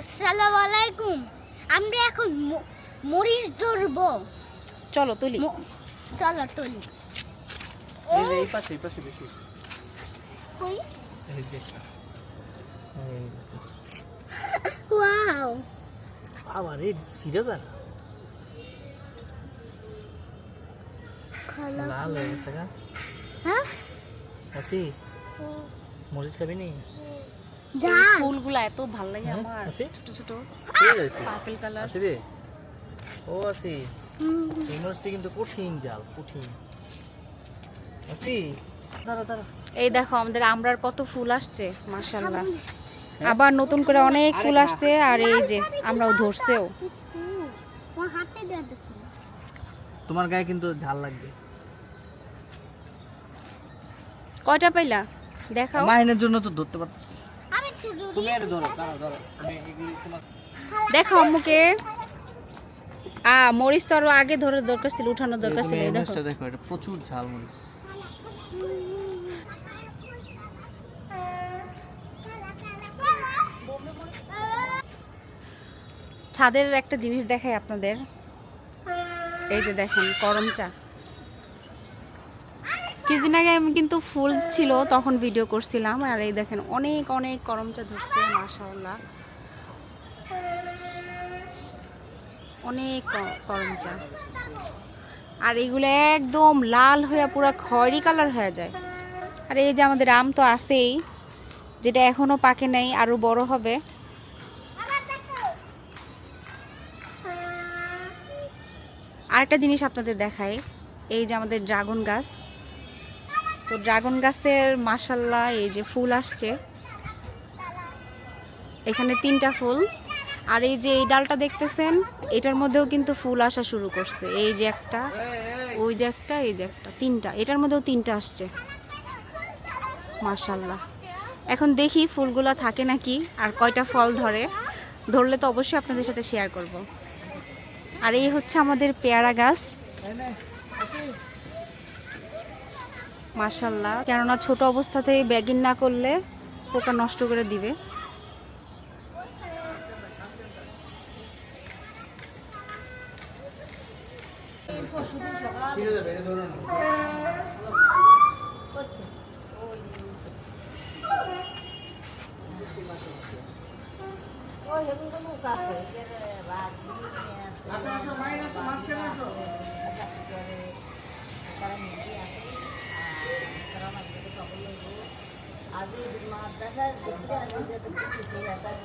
আসসালামু আলাইকুম। আমরা এখন মরিচ ধরবো। চলো তুলি। চলো টলি এই পাশে এই পাশে বেশি কই? এই দেখো। ওয়াও। আবার এই আর? লাল হয়ে গেছে গা। হ্যাঁ? আসি মরিচ খাবি নি? ফুলগুলা এত ভালো লাগে হ্যাঁ, আমার। ছোট ছোট। পার্পল কালার আসি। রে। ও এই মরিচটি কিন্তু কঠিন জাল কঠিন। আসি। দাঁড়া দাঁড়া। এই দেখো আমাদের আমরার কত ফুল আসছে মাশাল্লাহ আবার নতুন করে অনেক ফুল আসছে আর এই যে আমরাও ধরছেও। তোমার গায়ে কিন্তু ঝাল লাগবে। কয়টা পাইলা? দেখাও। মাইনের জন্য তো ধরতে পারতেছি। তুমি এটা ধরো আমি দেখো আম্মুকে। আ মরিচ তো আরও আগে ধরে দরকার ছিল উঠানোর দরকার ছিল দেখো। দেখো এটা প্রচুর ঝাল মরিচ। ছাদের একটা জিনিস দেখাই আপনাদের। এই যে দেখেন করম চা। কিছুদিন আগে আমি কিন্তু ফুল ছিল, তখন ভিডিও করছিলাম। আর এই দেখেন, অনেক অনেক করমচা ধরছে, মাশাআল্লাহ। অনেক করমচা। আর এগুলো একদম লাল হয়ে পুরো খয়রি কালার হয়ে যায়। আর এই যে আমাদের আম তো আছেই, যেটা এখনও পাকে নাই, আরও বড় হবে। আরেকটা জিনিস আপনাদের দেখায় এই যে আমাদের ড্রাগন গাছ। তো ড্রাগন গাছের মাসাল্লাহ এই যে ফুল আসছে। এখানে তিনটা ফুল। আর এই যে এই ডালটা দেখতেছেন, এটার মধ্যেও কিন্তু ফুল আসা শুরু করছে। এই যে একটা, ওই যে একটা, এই যে একটা, তিনটা। এটার মধ্যেও তিনটা আসছে। মাশাল্লাহ। এখন দেখি ফুলগুলা থাকে নাকি, আর কয়টা ফল ধরে। ধরলে তো অবশ্যই আপনাদের সাথে শেয়ার করব। আর এই হচ্ছে আমাদের পেয়ারা গাছ। মাসাল্লাহ কেননা ছোট অবস্থাতেই ব্যাগিন না করলে পোকা নষ্ট করে দিবে। ಬಂದು ಅದು ಇದು ಮಾಡ್ತಾ ಸರ್ ಬಿಟ್ಟರೆ ಅದ್ರ ಜೊತೆ ಖುಷಿ ಸರ್